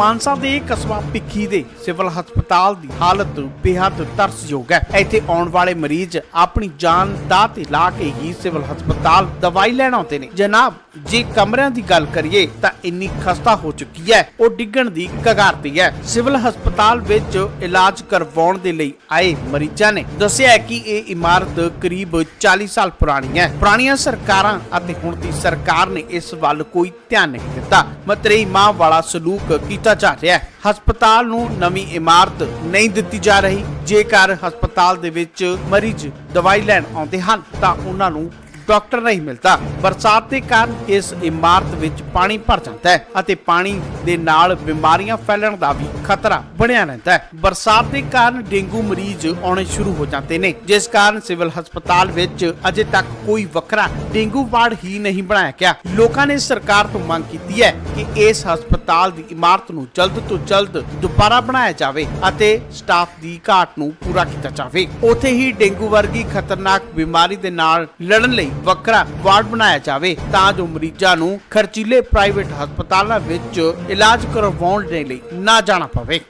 ਮਾਨਸਾ ਦੇ ਕਸਬਾ ਭਿੱਖੀ ਦੇ ਸਿਵਲ ਹਸਪਤਾਲ ਦੀ ਹਾਲਤ ਬੇहद ਤਰਸਯੋਗ ਹੈ। ਇੱਥੇ ਆਉਣ ਵਾਲੇ ਮਰੀਜ਼ ਆਪਣੀ ਜਾਨ ਦਾ ਤੇ ਲਾ ਕੇ ਹੀ ਸਿਵਲ ਹਸਪਤਾਲ ਦਵਾਈ ਲੈਣ ਆਉਂਦੇ ਨੇ। ਜਨਾਬ, ਜੇ ਕਮਰਿਆਂ ਦੀ ਗੱਲ ਕਰੀਏ ਤਾਂ ਇੰਨੀ ਖਸਤਾ ਹੋ ਚੁੱਕੀ ਹੈ। ਉਹ ਡਿੱਗਣ ਦੀ ਕਗਾਰ ਤੇ ਹੈ। ਸਿਵਲ ਹਸਪਤਾਲ ਵਿੱਚ ਇਲਾਜ ਕਰਵਾਉਣ ਦੇ ਲਈ ਆਏ ਮਰੀਜ਼ਾਂ ਨੇ ਦੱਸਿਆ ਹੈ ਕਿ ਇਹ ਇਮਾਰਤ ਕਰੀਬ 40 ਸਾਲ ਪੁਰਾਣੀ ਹੈ। ਪੁਰਾਣੀਆਂ ਸਰਕਾਰਾਂ ਅਤੇ ਹੁਣ ਦੀ ਸਰਕਾਰ ਨੇ ਇਸ ਵੱਲ ਕੋਈ ਧਿਆਨ ਨਹੀਂ ਦਿੱਤਾ। ਮਤਰੇਈ ਮਾਂ ਵਾਲਾ ਸਲੂਕ ਕੀਤਾ ਜਾ ਰਿਹਾ ਹੈ। ਹਸਪਤਾਲ ਨੂੰ ਨਵੀਂ ਇਮਾਰਤ ਨਹੀਂ ਦਿੱਤੀ ਜਾ ਰਹੀ। ਜੇਕਰ ਹਸਪਤਾਲ ਦੇ ਵਿੱਚ ਮਰੀਜ਼ ਦਵਾਈ ਲੈਣ ਆਉਂਦੇ ਹਨ, ਤਾਂ ਉਹਨਾਂ ਨੂੰ ਡਾਕਟਰ ਨਹੀਂ ਮਿਲਦਾ। ਬਰਸਾਤ ਦੇ ਕਾਰਨ ਇਸ ਇਮਾਰਤ ਵਿੱਚ ਪਾਣੀ ਭਰ ਜਾਂਦਾ ਹੈ ਅਤੇ ਪਾਣੀ ਦੇ ਨਾਲ ਬਿਮਾਰੀਆਂ ਫੈਲਣ ਦਾ ਵੀ ਖਤਰਾ ਬਣਿਆ ਰਹਿੰਦਾ ਹੈ। ਬਰਸਾਤ ਦੇ ਕਾਰਨ ਡੇਂਗੂ ਮਰੀਜ਼ ਆਉਣੇ ਸ਼ੁਰੂ ਹੋ ਜਾਂਦੇ ਨੇ, ਜਿਸ ਕਾਰਨ ਸਿਵਲ ਹਸਪਤਾਲ ਵਿੱਚ ਅਜੇ ਤੱਕ ਕੋਈ ਵੱਖਰਾ ਡੇਂਗੂ ਵਾਰਡ ਹੀ ਨਹੀਂ ਬਣਾਇਆ ਗਿਆ। ਲੋਕਾਂ ਨੇ ਸਰਕਾਰ ਤੋਂ ਮੰਗ ਕੀਤੀ ਹੈ ਕਿ ਇਸ ਹਸਪਤਾਲ ਦੀ ਇਮਾਰਤ ਨੂੰ ਜਲਦ ਤੋਂ ਜਲਦ ਦੁਬਾਰਾ ਬਣਾਇਆ ਜਾਵੇ ਅਤੇ ਸਟਾਫ ਦੀ ਘਾਟ ਨੂੰ ਪੂਰਾ ਕੀਤਾ ਜਾਵੇ। ਉੱਥੇ ਹੀ ਡੇਂਗੂ ਵਰਗੀ ਖਤਰਨਾਕ ਬਿਮਾਰੀ ਦੇ ਨਾਲ ਲੜਨ ਲਈ ਵੱਖਰਾ ਵਾਰਡ ਬਣਾਇਆ ਜਾਵੇ ਤਾਂ ਜੋ ਮਰੀਜ਼ਾਂ ਨੂੰ ਖਰਚੀਲੇ ਪ੍ਰਾਈਵੇਟ ਹਸਪਤਾਲਾਂ ਵਿੱਚ ਇਲਾਜ ਕਰਵਾਉਣ ਦੇ ਲਈ ਨਾ ਜਾਣਾ ਪਵੇ।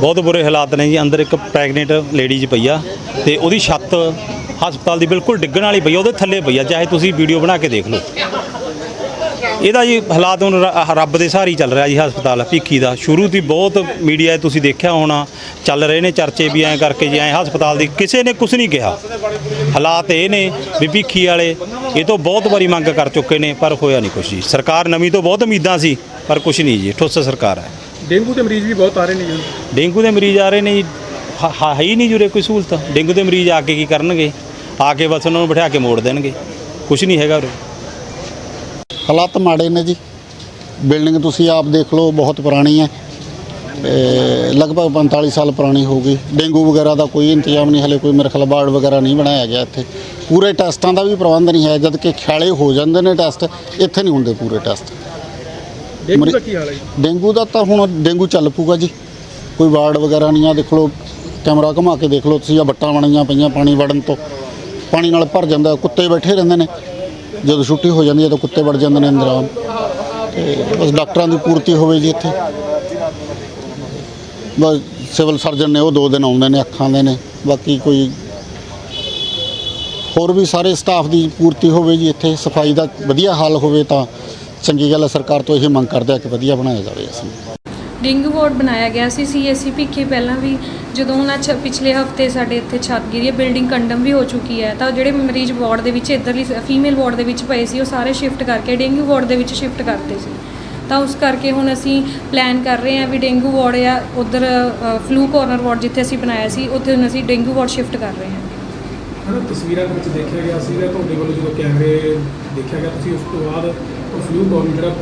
ਬਹੁਤ ਬੁਰੇ ਹਾਲਾਤ ਨੇ ਜੀ। ਅੰਦਰ ਇੱਕ ਪ੍ਰੈਗਨੈਂਟ ਲੇਡੀਜ਼ ਪਈ ਆ ਤੇ ਉਹਦੀ ਛੱਤ ਹਸਪਤਾਲ ਦੀ ਬਿਲਕੁਲ ਡਿੱਗਣ ਵਾਲੀ ਪਈ ਆ, ਉਹਦੇ ਥੱਲੇ ਪਈ ਆ। ਚਾਹੇ ਤੁਸੀਂ ਵੀਡੀਓ ਬਣਾ ਕੇ ਦੇਖ ਲਓ। ਇਹਦਾ ਜੀ ਹਾਲਾਤ ਹੁਣ ਰ- ਰੱਬ ਦੇ ਸਹਾਰੇ ਹੀ ਚੱਲ ਰਿਹਾ ਜੀ ਹਸਪਤਾਲ ਭੀਖੀ ਦਾ। ਸ਼ੁਰੂ ਤੋਂ ਹੀ ਬਹੁਤ ਮੀਡੀਆ ਤੁਸੀਂ ਦੇਖਿਆ ਹੋਣਾ ਚੱਲ ਰਹੇ ਨੇ ਚਰਚੇ ਵੀ ਐਂ ਕਰਕੇ ਜੀ ਐਂ ਹਸਪਤਾਲ ਦੀ ਕਿਸੇ ਨੇ ਕੁਝ ਨਹੀਂ ਕਿਹਾ। ਹਾਲਾਤ ਇਹ ਨੇ ਵੀ ਭੀਖੀ ਵਾਲੇ ਇਹ ਤੋਂ ਬਹੁਤ ਵਾਰੀ ਮੰਗ ਕਰ ਚੁੱਕੇ ਨੇ ਪਰ ਹੋਇਆ ਨਹੀਂ ਕੁਝ ਜੀ। ਸਰਕਾਰ ਨਵੀਂ ਤੋਂ ਬਹੁਤ ਉਮੀਦਾਂ ਸੀ ਪਰ ਕੁਝ ਨਹੀਂ ਜੀ ਠੁੱਸ ਸਰਕਾਰ ਹੈ। ਡੇਂਗੂ ਦੇ ਮਰੀਜ਼ ਵੀ ਬਹੁਤ ਆ ਰਹੇ ਨੇ ਜੀ ਡੇਂਗੂ ਦੇ ਮਰੀਜ਼ ਆ ਰਹੇ ਨੇ ਜੀ ਹ- ਹ- ਹੈ ਹੀ ਨਹੀਂ ਜੁਰੇ ਕੋਈ ਸਹੂਲਤ। ਡੇਂਗੂ ਦੇ ਮਰੀਜ਼ ਆ ਕੇ ਕੀ ਕਰਨਗੇ? ਆ ਕੇ ਬਸ ਉਹਨਾਂ ਨੂੰ ਬਿਠਾ ਕੇ ਮੋੜ ਦੇਣਗੇ। ਕੁਝ ਨਹੀਂ ਹੈਗਾ ਉਰੇ। ਹਾਲਾਤ ਮਾੜੇ ਨੇ ਜੀ। ਬਿਲਡਿੰਗ ਤੁਸੀਂ ਆਪ ਦੇਖ ਲਓ ਬਹੁਤ ਪੁਰਾਣੀ ਹੈ। ਲਗਭਗ 45 ਸਾਲ ਪੁਰਾਣੀ ਹੋ ਗਈ। ਡੇਂਗੂ ਵਗੈਰਾ ਦਾ ਕੋਈ ਇੰਤਜ਼ਾਮ ਨਹੀਂ ਹਲੇ ਕੋਈ ਮੇਰੇ ਖਿਆਲ ਬਾਰਡ ਵਗੈਰਾ ਨਹੀਂ ਬਣਾਇਆ ਗਿਆ ਇੱਥੇ। ਪੂਰੇ ਟੈਸਟਾਂ ਦਾ ਵੀ ਪ੍ਰਬੰਧ ਨਹੀਂ ਹੈ ਜਦ ਕਿ ਖਿਆਲੇ ਹੋ ਜਾਂਦੇ ਨੇ ਟੈਸਟ ਇੱਥੇ ਨਹੀਂ ਹੁੰਦੇ ਪੂਰੇ ਟੈਸਟ। ਡੇਂਗੂ ਮਰੀ- ਦਾ ਕੀ ਹਾਲ ਹੈ ਜੀ? ਡੇਂਗੂ ਦਾ ਤਾਂ ਹੁਣ ਡੇਂਗੂ ਚੱਲ ਪੂਗਾ ਜੀ। ਕੋਈ ਵਾਰਡ ਵਗੈਰਾ ਨਹੀਂ ਆ ਦੇਖ ਲਓ ਕੈਮਰਾ ਘੁਮਾ ਕੇ ਦੇਖ ਲਓ ਤੁਸੀਂ ਆ ਬੱਟਾਂ ਬਣੀਆਂ ਪਈਆਂ ਪਾਣੀ ਵੜਨ ਤੋਂ। ਪਾਣੀ ਨਾਲ ਭਰ ਜਾਂਦਾ ਕੁੱਤੇ ਬੈਠੇ ਰਹਿੰਦੇ ਨੇ। ਜਦੋਂ ਛੁੱਟੀ ਹੋ ਜਾਂਦੀ ਹੈ ਤਾਂ ਕੁੱਤੇ ਵੜ ਜਾਂਦੇ ਨੇ ਅੰਦਰ ਆ ਤੇ ਬਸ ਡਾਕਟਰਾਂ ਦੀ ਪੂਰਤੀ ਹੋਵੇ ਜੀ ਇੱਥੇ। ਬਸ ਸਿਵਲ ਸਰਜਨ ਨੇ ਉਹ ਦੋ ਦਿਨ ਆਉਂਦੇ ਨੇ, ਅੱਖਾਂ ਦੇ ਨੇ। ਬਾਕੀ ਕੋਈ ਹੋਰ ਵੀ ਸਾਰੇ ਸਟਾਫ ਦੀ ਪੂਰਤੀ ਹੋਵੇ ਜੀ ਇੱਥੇ। ਸਫ਼ਾਈ ਦਾ ਵਧੀਆ ਹਾਲ ਹੋਵੇ ਤਾਂ ਚੰਗੀ ਗੱਲ ਹੈ। ਸਰਕਾਰ ਤੋਂ ਇਹ ਮੰਗ ਕਰਦੇ ਆ ਕਿ ਵਧੀਆ ਬਣਾਇਆ ਜਾਵੇ ਇਸ ਨੂੰ। ਡੇਂਗੂ ਵਾਰਡ ਬਣਾਇਆ ਗਿਆ ਸੀ ਸੀਐਸਸੀ ਭਿੱਖੀ ਪਹਿਲਾਂ ਵੀ, ਜਦੋਂ ਉਹਨਾਂ ਛ, ਪਿਛਲੇ ਹਫ਼ਤੇ ਸਾਡੇ ਇੱਥੇ ਛੱਤ ਗਿਰੀ ਹੈ, ਬਿਲਡਿੰਗ ਕੰਡਮ ਵੀ ਹੋ ਚੁੱਕੀ ਹੈ, ਤਾਂ ਜਿਹੜੇ ਮਰੀਜ਼ ਵਾਰਡ ਦੇ ਵਿੱਚ, ਇੱਧਰਲੀ ਫੀਮੇਲ ਵਾਰਡ ਦੇ ਵਿੱਚ ਪਏ ਸੀ, ਉਹ ਸਾਰੇ ਸ਼ਿਫਟ ਕਰਕੇ ਡੇਂਗੂ ਵਾਰਡ ਦੇ ਵਿੱਚ ਸ਼ਿਫਟ ਕਰਤੇ ਸੀ। ਤਾਂ ਉਸ ਕਰਕੇ ਹੁਣ ਅਸੀਂ ਪਲਾਨ ਕਰ ਰਹੇ ਹਾਂ ਵੀ ਡੇਂਗੂ ਵਾਰਡ ਜਾਂ ਉਧਰ ਫਲੂ ਕਾਰਨਰ ਵਾਰਡ ਜਿੱਥੇ ਅਸੀਂ ਬਣਾਇਆ ਸੀ, ਉੱਥੇ ਹੁਣ ਅਸੀਂ ਡੇਂਗੂ ਵਾਰਡ ਸ਼ਿਫਟ ਕਰ ਰਹੇ ਹਾਂ। ਹਨਾ ਤਸਵੀਰਾਂ ਦੇ ਵਿੱਚ ਦੇਖਿਆ ਗਿਆ ਸੀਗਾ ਤੁਹਾਡੇ ਵੱਲੋਂ ਜਦੋਂ ਕੈਮਰੇ ਦੇਖਿਆ ਗਿਆ, ਤੁਸੀਂ ਉਸ ਤੋਂ ਬਾਅਦ ਫਲੂ ਬੋਨ ਜਿਹੜਾ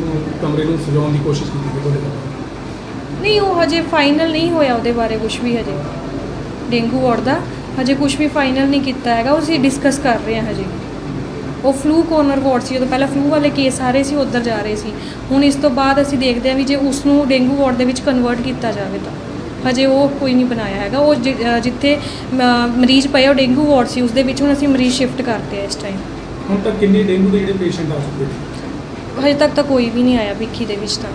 ਕਮਰੇ ਨੂੰ ਸਜਾਉਣ ਦੀ ਕੋਸ਼ਿਸ਼ ਕੀਤੀ ਗਈ ਤੁਹਾਡੇ ਵੱਲੋਂ। ਨਹੀਂ ਉਹ ਹਜੇ ਫਾਈਨਲ ਨਹੀਂ ਹੋਇਆ ਉਹਦੇ ਬਾਰੇ ਕੁਝ ਵੀ ਹਜੇ। ਡੇਂਗੂ ਵਾਰਡ ਦਾ ਹਜੇ ਕੁਝ ਵੀ ਫਾਈਨਲ ਨਹੀਂ ਕੀਤਾ ਹੈਗਾ ਉਹ ਅਸੀਂ ਡਿਸਕਸ ਕਰ ਰਹੇ ਹਾਂ ਹਜੇ। ਉਹ ਫਲੂ ਕੋਰਨਰ ਵਾਰਡ ਸੀ ਜਦੋਂ ਪਹਿਲਾਂ ਫਲੂ ਵਾਲੇ ਕੇਸ ਆ ਰਹੇ ਸੀ ਉੱਧਰ ਜਾ ਰਹੇ ਸੀ। ਹੁਣ ਇਸ ਤੋਂ ਬਾਅਦ ਅਸੀਂ ਦੇਖਦੇ ਹਾਂ ਵੀ ਜੇ ਉਸ ਨੂੰ ਡੇਂਗੂ ਵਾਰਡ ਦੇ ਵਿੱਚ ਕਨਵਰਟ ਕੀਤਾ ਜਾਵੇ ਤਾਂ। ਹਜੇ ਉਹ ਕੋਈ ਨਹੀਂ ਬਣਾਇਆ ਹੈਗਾ। ਉਹ ਜਿੱਥੇ ਮਰੀਜ਼ ਪਏ ਉਹ ਡੇਂਗੂ ਵਾਰਡ ਸੀ ਉਸ ਦੇ ਵਿੱਚ ਹੁਣ ਅਸੀਂ ਮਰੀਜ਼ ਸ਼ਿਫਟ ਕਰਤੇ ਆ ਇਸ ਟਾਈਮ ਹੁਣ ਤੱਕ ਕਿੰਨੇ ਡੇਂਗੂ ਦੇ ਜਿਹੜੇ ਪੇਸ਼ੈਂਟ ਆ ਚੁੱਕੇ ਹਜੇ ਤੱਕ ਤਾਂ ਕੋਈ ਵੀ ਨਹੀਂ ਆਇਆ ਭਿੱਖੀ ਦੇ ਵਿੱਚ ਤਾਂ।